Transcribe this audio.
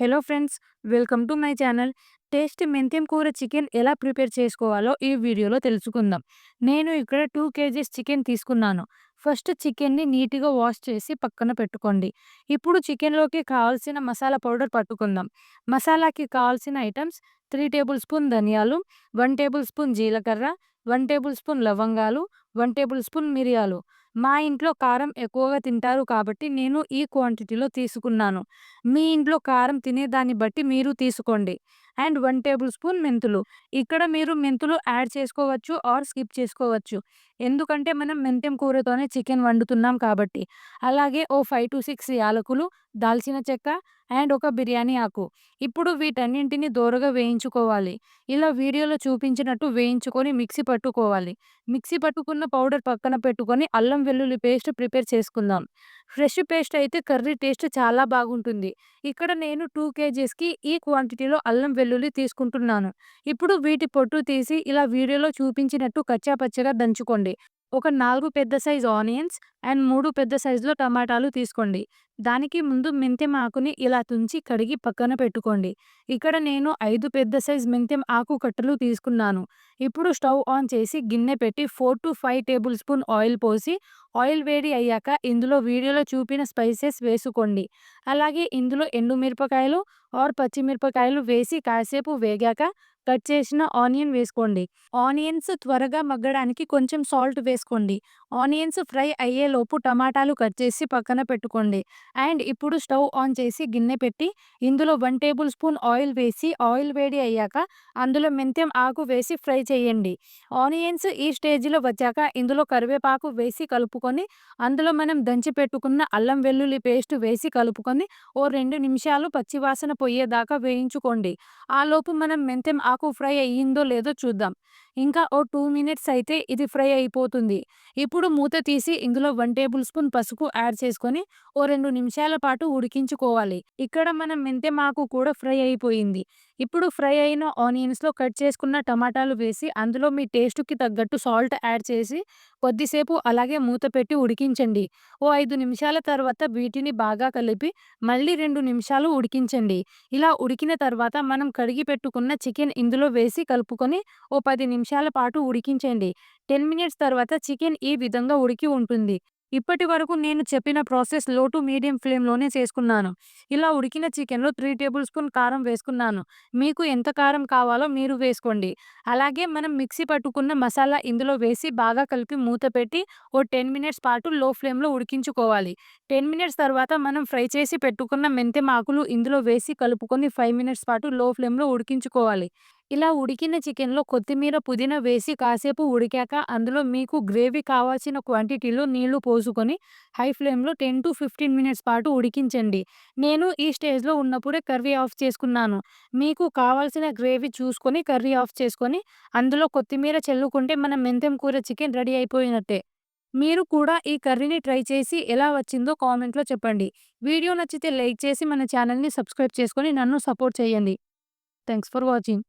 Hello friends welcome to my channel. Taste మెంతెం కూర chicken ఎలా prepare చేసుకోవాలో ఈ వీడియోలో తెలుసుకుందాం. నేను ఇక్కడ టూ కేజీస్ చికెన్ తీసుకున్నాను. ఫస్ట్ చికెన్ని నీట్గా వాష్ చేసి పక్కన పెట్టుకోండి. ఇప్పుడు చికెన్లోకి కావాల్సిన మసాలా పౌడర్ పట్టుకుందాం. మసాలాకి కావాల్సిన ఐటమ్స్ త్రీ టేబుల్ స్పూన్ ధనియాలు వన్ టేబుల్ స్పూన్ జీలకర్ర వన్ టేబుల్ స్పూన్ లవంగాలు వన్ టేబుల్ స్పూన్ మిరియాలు. మా ఇంట్లో కారం ఎక్కువగా తింటారు కాబట్టి నేను ఈ క్వాంటిటీలో తీసుకున్నాను. మీ ఇంట్లో కారం తినేదాన్ని బట్టి మీరు తీసుకోండి. అండ్ వన్ టేబుల్ స్పూన్ మెంతులు. ఇక్కడ మీరు మెంతులు యాడ్ చేసుకోవచ్చు ఆర్ స్కిప్ చేసుకోవచ్చు. ఎందుకంటే మనం మెంతెం కూరతోనే చికెన్ వండుతున్నాం కాబట్టి. అలాగే ఓ ఫైవ్ టు సిక్స్ యాలకులు దాల్చిన చెక్క అండ్ ఒక బిర్యానీ ఆకు. ఇప్పుడు వీటన్నింటిని దోరగా వేయించుకోవాలి. ఇలా వీడియోలో చూపించినట్టు వేయించుకొని మిక్సీ పట్టుకోవాలి. మిక్సీ పట్టుకున్న పౌడర్ పక్కన పెట్టుకొని అల్లం వెల్లుల్లి పేస్ట్ ప్రిపేర్ చేసుకుందాం. ఫ్రెష్ పేస్ట్ అయితే కర్రీ టేస్ట్ చాలా బాగుంటుంది. ఇక్కడ నేను టూ కేజీస్కి ఈ క్వాంటిటీలో అల్లం వెల్లుల్లి తీసుకుంటున్నాను. ఇప్పుడు వీటి పొట్టు తీసి ఇలా వీడియోలో చూపించినట్టు కచ్చాపచ్చగా దంచుకోండి. ఒక నాలుగు పెద్ద సైజ్ ఆనియన్స్ అండ్ మూడు పెద్ద సైజులో టమాటాలు తీసుకోండి. దానికి ముందు మెంతెం ఆకుని ఇలా తుంచి కడిగి పక్కన పెట్టుకోండి. ఇక్కడ నేను ఐదు పెద్ద సైజ్ మెంతెం ఆకు కట్టలు తీసుకున్నాను. ఇప్పుడు స్టవ్ ఆన్ చేసి గిన్నె పెట్టి four to five table spoon oil పోసి ఆయిల్ వేడి అయ్యాక ఇందులో వీడియోలో చూపిన స్పైసెస్ వేసుకోండి. అలాగే ఇందులో ఎండుమిరపకాయలు ఆర్ పచ్చిమిరపకాయలు వేసి కాసేపు వేగాక కట్ చేసిన ఆనియన్ వేసుకోండి. ఆనియన్స్ త్వరగా మగ్గడానికి కొంచెం సాల్ట్ వేసుకోండి. ఆనియన్స్ ఫ్రై అయ్యేలోపు టమాటాలు కట్ చేసి పక్కన పెట్టుకోండి. అండ్ ఇప్పుడు స్టవ్ ఆన్ చేసి గిన్నె పెట్టి ఇందులో వన్ టేబుల్ స్పూన్ ఆయిల్ వేసి ఆయిల్ వేడి అయ్యాక అందులో మెంతెం ఆకు వేసి ఫ్రై చేయండి. ఆనియన్స్ ఈ స్టేజ్లో వచ్చాక ఇందులో కరివేపాకు వేసి కలుపుకొని అందులో మనం దంచి పెట్టుకున్న అల్లం వెల్లుల్లి పేస్ట్ వేసి కలుపుకొని ఓ రెండు నిమిషాలు పచ్చివాసన పోయేదాకా వేయించుకోండి. ఆలోపు మనం మెంతెం ఆకు ఫ్రై అయ్యిందో లేదో చూద్దాం. ఇంకా ఓ టూ మినిట్స్ అయితే ఇది ఫ్రై అయిపోతుంది. ఇప్పుడు మూత తీసి ఇందులో వన్ టేబుల్ స్పూన్ పసుపు యాడ్ చేసుకొని ఓ రెండు నిమిషాల పాటు ఉడికించుకోవాలి. ఇక్కడ మనం మెంతెమాకు కూడా ఫ్రై అయిపోయింది. ఇప్పుడు ఫ్రై అయిన ఆనియన్స్లో కట్ చేసుకున్న టమాటాలు వేసి అందులో మీ టేస్ట్కి తగ్గట్టు సాల్ట్ యాడ్ చేసి కొద్దిసేపు అలాగే మూత పెట్టి ఉడికించండి. ఓ ఐదు నిమిషాల తర్వాత వీటిని బాగా కలిపి మళ్ళీ రెండు నిమిషాలు ఉడికించండి. ఇలా ఉడికిన తర్వాత మనం కడిగి పెట్టుకున్న చికెన్ ఇందులో వేసి కలుపుకొని ఓ పది నిమిషాలు పాటు ఉడికించండి. టెన్ మినిట్స్ తర్వాత చికెన్ ఈ విధంగా ఉడికి ఉంటుంది. ఇప్పటి వరకు నేను చెప్పిన ప్రాసెస్లో టు మీడియం ఫ్లేమ్లోనే చేసుకున్నాను. ఇలా ఉడికిన చికెన్లో త్రీ టేబుల్ స్పూన్ కారం వేసుకున్నాను. మీకు ఎంత కారం కావాలో మీరు వేసుకోండి. అలాగే మనం మిక్సీ పట్టుకున్న మసాలా ఇందులో వేసి బాగా కలిపి మూత పెట్టి ఓ టెన్ మినిట్స్ పాటు లో ఫ్లేమ్లో ఉడికించుకోవాలి. టెన్ మినిట్స్ తర్వాత మనం ఫ్రై చేసి పెట్టుకున్న మెంతెమాకులు ఇందులో వేసి కలుపుకొని ఫైవ్ మినిట్స్ పాటు లో ఫ్లేమ్లో ఉడికించుకోవాలి. ఇలా ఉడికిన చికెన్లో కొత్తిమీర పుదీనా వేసి కాసేపు ఉడికాక అందులో మీకు గ్రేవీ కావాల్సిన క్వాంటిటీలో నీళ్ళు పోసుకొని హై ఫ్లేమ్లో టెన్ టు ఫిఫ్టీన్ మినిట్స్ పాటు ఉడికించండి. నేను ఈ స్టేజ్లో ఉన్నప్పుడే కర్రీ ఆఫ్ చేసుకున్నాను. మీకు కావాల్సిన గ్రేవీ చూసుకొని కర్రీ ఆఫ్ చేసుకొని అందులో కొత్తిమీర చల్లుకుంటే మన మెంతెం కూర చికెన్ రెడీ అయిపోయినట్టే. మీరు కూడా ఈ కర్రీని ట్రై చేసి ఎలా వచ్చిందో కామెంట్లో చెప్పండి. వీడియో నచ్చితే లైక్ చేసి మన ఛానల్ని సబ్స్క్రైబ్ చేసుకొని నన్ను సపోర్ట్ చేయండి. Thanks for watching.